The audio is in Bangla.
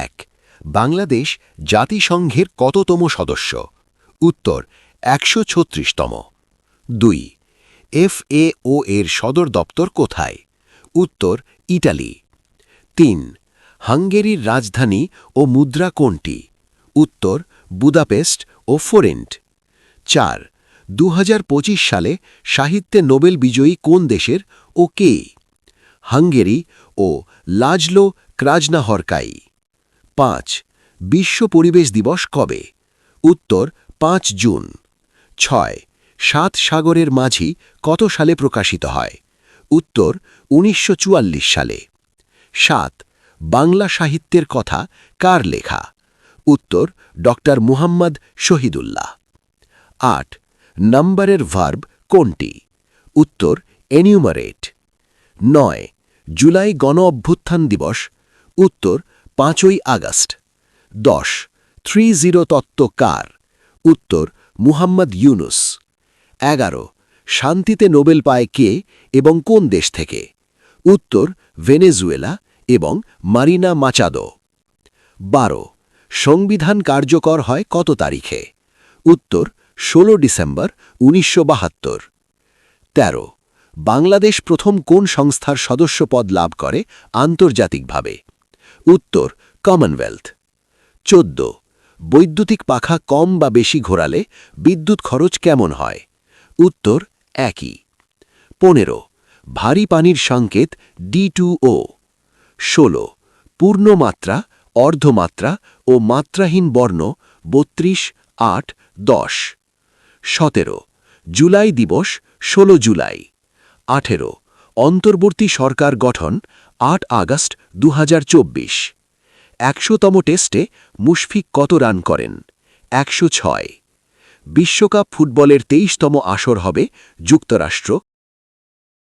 এক, বাংলাদেশ জাতিসংঘের কততম সদস্য? উত্তর, একশো ছত্রিশতম। দুই, এফএও এর সদর দপ্তর কোথায়? উত্তর, ইটালি। তিন, হাঙ্গেরির রাজধানী ও মুদ্রা কোনটি? উত্তর, বুদাপেস্ট ও ফোরেন্ট। চার দু সালে সাহিত্যে নোবেল বিজয়ী কোন দেশের ও কে? হাঙ্গেরি ও লাজলো ক্রাজনাহরকাই পাঁচ, বিশ্ব পরিবেশ দিবস কবে? উত্তর, পাঁচ জুন। ছয়, সাত সাগরের মাঝি কত সালে প্রকাশিত হয়? উত্তর, উনিশশো চুয়াল্লিশ সালে। সাত, বাংলা সাহিত্যের কথা কার লেখা? উত্তর ড মুহাম্মদ শহীদুল্লাহ। আট, নম্বরের ভার্ব কোনটি? উত্তর, এনিউমারেট। নয়, জুলাই গণ অভ্যুত্থান দিবস। উত্তর পাঁচই আগস্ট। দশ থ্রি জিরো তত্ত্ব কার? উত্তর, মুহাম্মদ ইউনুস। এগারো, শান্তিতে নোবেল পায় কে এবং কোন দেশ থেকে? উত্তর, ভেনেজুয়েলা এবং মারিনা মাচাদো। বারো, সংবিধান কার্যকর হয় কত তারিখে? উত্তর ১৬ ডিসেম্বর উনিশশো বাহাত্তর। তেরো, বাংলাদেশ প্রথম কোন সংস্থার সদস্যপদ লাভ করে আন্তর্জাতিকভাবে? উত্তর কমনওয়েলথ চোদ্দ, বৈদ্যুতিক পাখা কম বা বেশি ঘোরালে বিদ্যুৎ খরচ কেমন হয়? উত্তর, একই। পনেরো, ভারী পানির সংকেত ডি টু ও ষোলো, পূর্ণমাত্রা, অর্ধমাত্রা ও মাত্রাহীন বর্ণ বত্রিশ, আট, দশ। সতেরো, জুলাই দিবস ১৬ জুলাই। আঠেরো, অন্তর্বর্তী সরকার গঠন আট আগস্ট দু হাজার চব্বিশ। একশোতম টেস্টে মুশফিক কত রান করেন? একশো ছয়। বিশ্বকাপ ফুটবলের তেইশতম আসর হবে যুক্তরাষ্ট্র।